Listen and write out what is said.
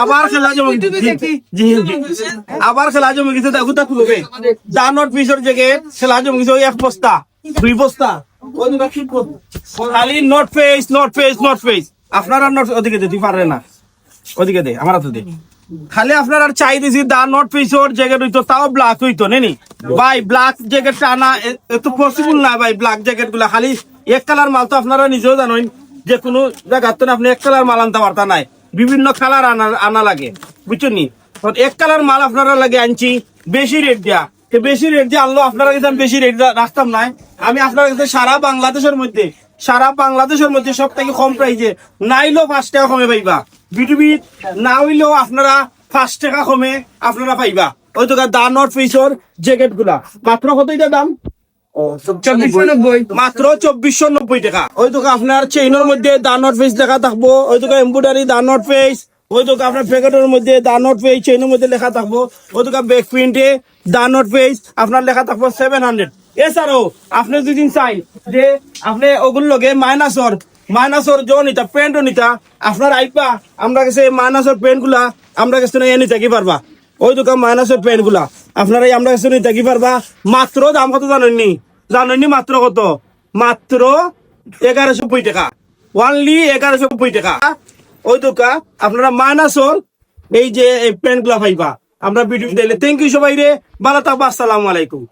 আবার খেলা জমে ইউটিউবে দেখি। জি জি আবার খেলা জমে গেছে দেখো তা খুলবে দা নট ফিশর জ্যাকেট খেলা জমে গেছে এক বস্তা দুই বস্তা। ওই দুটা কি করব? খালি not face not face not face আপনারা নট ওদিকে দিতে পারে না। ওদিকে দে আমার হাতে দে। খালি আপনার আর চাই দিছি দা নট ফিশর জ্যাকেট হইতো তাও ব্ল্যাক হইতো নেনি ভাই ব্ল্যাক জ্যাকেট আনা এত পসিবল না ভাই ব্ল্যাক জ্যাকেটগুলা। খালি এক কালার মাল তো আপনারা নিজেও জানেন যে কোনো তো আপনি এক কালার মাল আনতে পারতা নাই। বিভিন্ন কালার আনা আনা লাগে, বুঝছেন নি? এক কালার মাল আপনারা লাগে আনছি, বেশি রেট তো বেশি রেট দিয়ে আনলো আপনারা কিন্তু বেশি রেট রাখতাম নাই, আমি আপনার কাছে সারা বাংলাদেশের মধ্যে, সারা বাংলাদেশের মধ্যে সব থেকে কম প্রাইজে নাইলেও পাঁচ টাকা কমে পাইবা। বিটুবি না হইলেও আপনারা পাঁচ টাকা কমে আপনারা পাইবা। ওই তো দা নট ফিসর জ্যাকেটগুলা। মাত্র কত দাম? মাত্র চব্বিশশো নব্বই টাকা। ওই তো আপনার চেইনের মধ্যে ফেস লেখা থাকব। ওই তো এম্বুডারি দানট ফেস ওই তো আপনার প্যাকেটের মধ্যে দানট ফেস চেইনের মধ্যে লেখা থাকব। ওই তো ব্যাক প্রিন্টে দানট ফেস আপনার লেখা থাকব সেভেন হান্ড্রেড এছাড়াও আপনি যদি চাই যে আপনি ওগুলো লগে মাইনাসর মাইনাসর জ নিতা প্যান্টও নিতা আপনার আইপা আমরা কাছে মাইনাসর প্যান্টগুলা আমরা কাছে এ নিতে কি পারবা? ওই দোকান মাইনাসের প্যান্টগুলা। আপনারা এই আমরা কাছে নিতে কি পারবা? মাত্র দাম কত জানেননি? জানেননি মাত্র কত? মাত্র এগারোশো কুড়ি টাকা। ওয়ানলি এগারোশো কুড়ি টাকা। ওই দোকান আপনারা মাইনাসর এই যে প্যান্টগুলা পাইবা। আমরা ভিডিও দিলে। থ্যাংক ইউ সবাই রে ভালো থাকবা। আসসালামু আলাইকুম।